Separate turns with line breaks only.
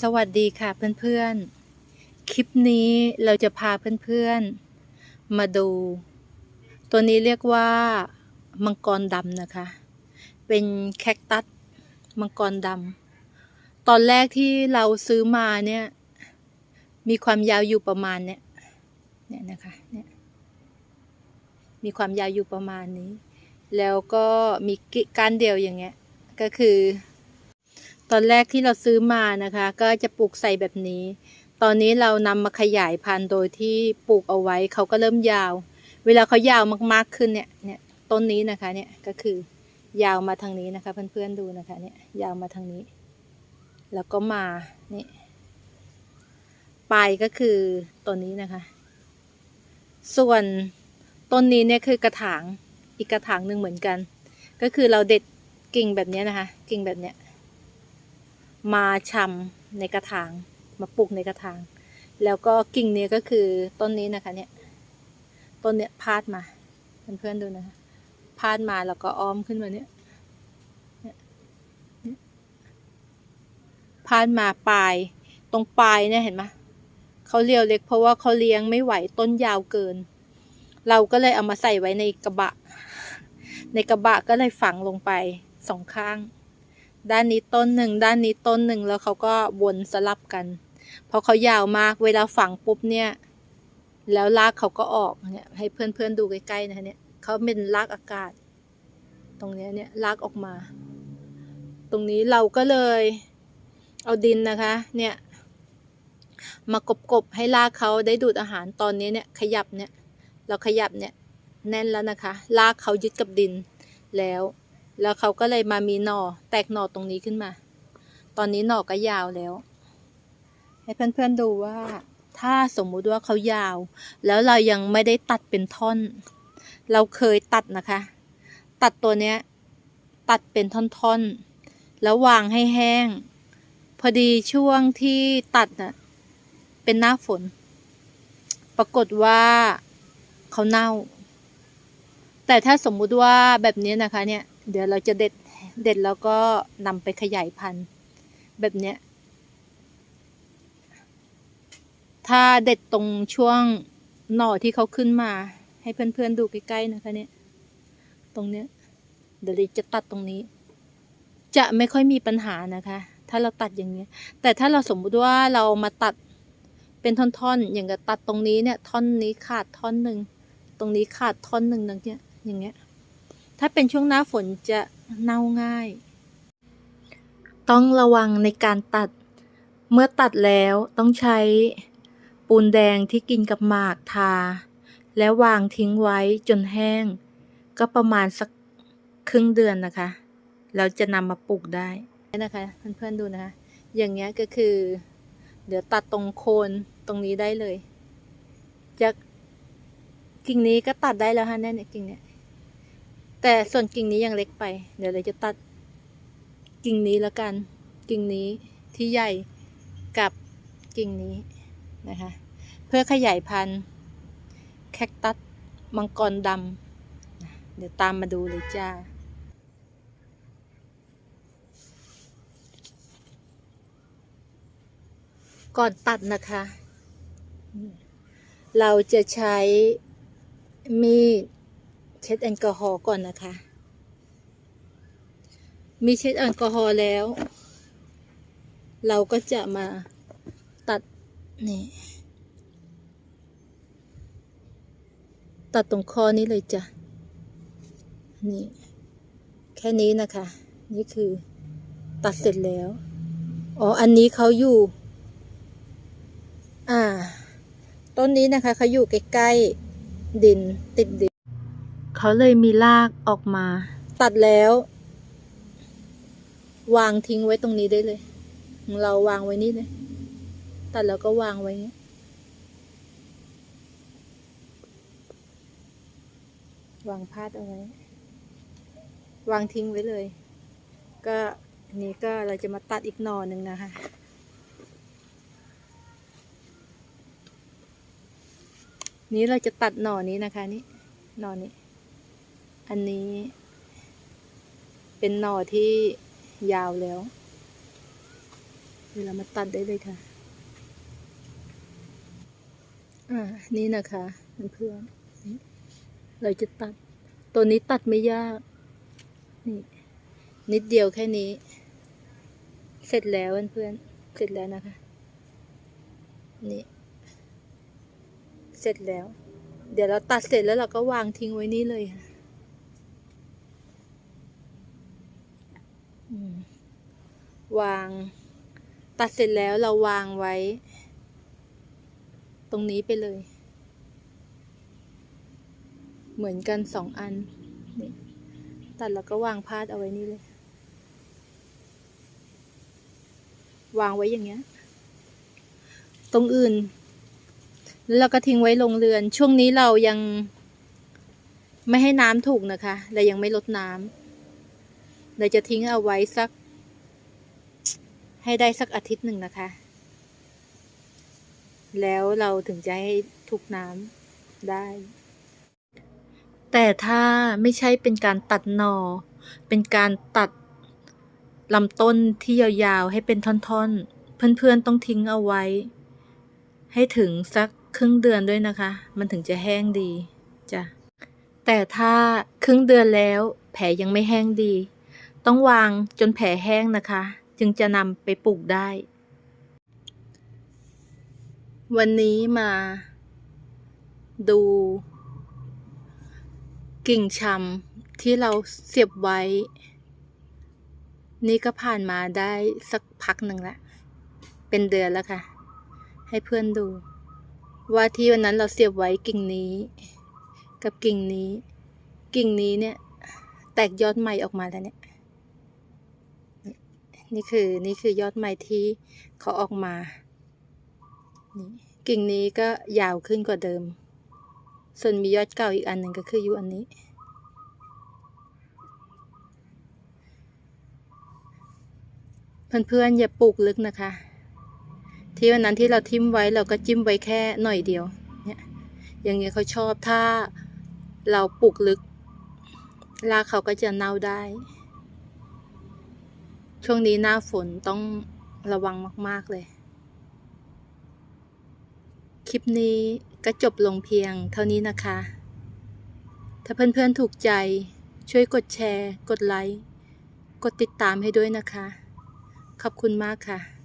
สวัสดีค่ะเพื่อนๆ คลิปนี้เราจะพาเพื่อนๆ มาดู ตัวนี้เรียกว่า มังกรดำนะคะ เป็นแคคตัสมังกรดำตอนแรกที่เราซื้อมาเนี่ย มีความยาวอยู่ประมาณเนี่ยเนี่ยนะคะเนี่ยมีความยาวอยู่ประมาณนี้ แล้วก็มีกิการเดียวอย่างเงี้ย ก็คือ ตอนแรกที่เราซื้อมานะคะ ก็จะปลูกใส่แบบนี้ ตอนนี้เรานำมาขยายพันธุ์โดยที่ปลูกเอาไว้เขาก็เริ่มยาว เวลาเขายาวมากๆขึ้นเนี่ยเนี่ยต้นนี้นะคะเนี่ยก็คือยาวมาทางนี้นะคะ เพื่อนๆดูนะคะเนี่ยยาวมาทางนี้ แล้วก็มานี่ปลายก็คือต้นนี้นะคะ ส่วนต้นนี้เนี่ยคือกระถางอีกกระถางหนึ่งเหมือนกัน ก็คือเราเด็ดกิ่งแบบนี้นะคะ กิ่งแบบเนี้ย มาชำในกระถาง มาปลูกในกระถาง แล้วก็กิ่งนี้ก็คือต้นนี้นะคะเนี่ย ต้นเนี้ยพาดมา เพื่อนๆดูนะคะพาดมาแล้วก็อ้อมขึ้นมาเนี่ยเนี่ยพาดมาปลาย ตรงปลายเนี่ยเห็นไหมเขาเรียวเล็กเพราะว่าเขาเลี้ยงไม่ไหวต้นยาวเกิน เราก็เลยเอามาใส่ไว้ในกระบะ ในกระบะก็เลยฝังลงไปสองข้าง ด้านนี้ต้นหนึ่งด้านนี้ต้นหนึ่งแล้วเขาก็วนสลับกันเพราะเขายาวมากเวลาฝังปุ๊บเนี่ย แล้วรากเขาก็ออกเนี่ย ให้เพื่อนๆดูใกล้ๆนะคะเนี่ยเขาเป็นรากอากาศ ตรงนี้เนี่ยรากออกมา ตรงนี้เราก็เลย เอาดินนะคะ เนี่ย มากบๆให้รากเขาได้ดูดอาหารตอนนี้เนี่ย ขยับเนี่ย เราขยับเนี่ย แน่นแล้วนะคะรากเขายึดกับดินแล้ว แล้วเขาก็เลยมามีหน่อแตกหน่อตรงนี้ขึ้นมา ตอนนี้หน่อก็ยาวแล้ว ให้เพื่อนๆดูว่า ถ้าสมมุติว่าเขายาว แล้วเรายังไม่ได้ตัดเป็นท่อน เราเคยตัดนะคะ ตัดตัวเนี้ย ตัดเป็นท่อนๆ แล้ววางให้แห้ง พอดีช่วงที่ตัดน่ะเป็นหน้าฝน ปรากฏว่าเขาเน่า แต่ถ้าสมมุติว่าแบบนี้นะคะเนี่ย เดี๋ยวเราจะเด็ดเด็ดแล้วก็นำไปขยายพันธุ์แบบเนี้ย ถ้าเด็ดตรงช่วงหน่อที่เขาขึ้นมา ให้เพื่อนๆดูใกล้ๆนะคะเนี่ย ตรงเนี้ย เดี๋ยวจะตัดตรงนี้ จะไม่ค่อยมีปัญหานะคะ ถ้าเราตัดอย่างเงี้ย แต่ถ้าเราสมมุติว่าเรามาตัดเป็นท่อนๆ อย่างกับตัดตรงนี้เนี่ย ท่อนนี้ขาดท่อนหนึ่ง ตรงนี้ขาดท่อนหนึ่งอย่างเงี้ยอย่างเงี้ย ถ้าเป็นช่วงหน้าฝนจะเน่าง่าย ต้องระวังในการตัด เมื่อตัดแล้วต้องใช้ปูนแดงที่กินกับหมากทา แล้ววางทิ้งไว้จนแห้ง ก็ประมาณสักครึ่งเดือนนะคะเราจะนำมาปลูกได้นะคะเพื่อนๆดูนะคะ อย่างเงี้ยก็คือ เดี๋ยวตัดตรงโคนตรงนี้ได้เลยจากกิ่งนี้ก็ตัดได้แล้วฮะแน่เนี่ยกิ่งเนี้ย แต่ส่วนกิ่งนี้ยังเล็กไป เดี๋ยวเราจะตัดกิ่งนี้แล้วกัน กิ่งนี้ที่ใหญ่กับกิ่งนี้นะคะ เพื่อขยายพันธุ์แคคตัสมังกรดำเดี๋ยวตามมาดูเลยจ้าก่อนตัดนะคะ เราจะใช้มีด เช็ดแอลกอฮอล์ก่อนนะคะ มีเช็ดแอลกอฮอล์แล้ว เราก็จะมาตัดนี่ตัดตรงคอนี้เลยจ้ะ นี่ แค่นี้นะคะ นี่คือตัดเสร็จแล้ว อ๋อ อันนี้เขาอยู่ อ่า ต้นนี้นะคะเขาอยู่ใกล้ ๆ ดินติดดิน เขาเลยมีรากออกมา ตัดแล้ว วางทิ้งไว้ตรงนี้ได้เลยของเราวางไว้นี่เลยตัดแล้วก็วางไว้อย่างงี้วางพาดเอาไว้ วางทิ้งไว้เลย ก็อันนี้ก็เราจะมาตัดอีกหน่อหนึ่งนะคะ นี้เราจะตัดหน่อนี้นะคะ นี่หน่อนี้ อันนี้ เป็นหน่อที่ยาวแล้ว เวลามาตัดได้เลยค่ะ อ่า นี่นะคะเพื่อนเราจะตัด ตัวนี้ตัดไม่ยาก นี่ นิดเดียวแค่นี้ เสร็จแล้วเพื่อนเสร็จแล้วนะคะ นี่ เสร็จแล้ว เดี๋ยวเราตัดเสร็จแล้วเราก็วางทิ้งไว้นี่เลยค่ะอืม วาง ตัดเสร็จแล้วเราวางไว้ ตรงนี้ไปเลย เหมือนกันสองอันนี่ตัดแล้วก็วางพาดเอาไว้นี่เลย วางไว้อย่างเงี้ย ตรงอื่น แล้วเราก็ทิ้งไว้ลงเรือน ช่วงนี้เรายังไม่ให้น้ำถูกนะคะเรายังไม่ลดน้ำเราจะทิ้งเอาไว้สัก ให้ได้สักอาทิตย์หนึ่งนะคะ แล้วเราถึงจะให้ทุกน้ำได้ แต่ถ้าไม่ใช่เป็นการตัดหนอ เป็นการตัดลำต้นที่ยาวๆ ให้เป็นท่อนๆ เพื่อนๆต้องทิ้งเอาไว้ ให้ถึงสักครึ่งเดือนด้วยนะคะ มันถึงจะแห้งดีจ้ะแต่ถ้าครึ่งเดือนแล้ว แผลยังไม่แห้งดี ต้องวางจนแผลแห้งนะคะ จึงจะนำไปปลูกได้ วันนี้มา ดู กิ่งชำที่เราเสียบไว้ นี่ก็ผ่านมาได้สักพักหนึ่งละ เป็นเดือนแล้วค่ะ ให้เพื่อนดู ว่าที่วันนั้นเราเสียบไว้กิ่งนี้ กับกิ่งนี้ กิ่งนี้เนี่ย แตกยอดใหม่ออกมาแล้วเนี่ย นี่คือนี่คือยอดใหม่ที่เขาออกมานี่กิ่งนี้ก็ยาวขึ้นกว่าเดิม ส่วนมียอดเก่าอีกอันหนึ่งก็คืออยู่อันนี้ เพื่อนๆอย่าปลูกลึกนะคะ ที่วันนั้นที่เราทิ่มไว้เราก็จิ้มไว้แค่หน่อยเดียว เนี่ย อย่างเงี้ยเขาชอบถ้าเราปลูกลึกรากเขาก็จะเน่าได้ ช่วงนี้หน้าฝนต้องระวังมาก ๆ เลย คลิปนี้ก็จบลงเพียงเท่านี้นะคะ ถ้าเพื่อน ๆ ถูกใจช่วยกดแชร์ กดไลค์ กดติดตามให้ด้วยนะคะ ขอบคุณมากค่ะ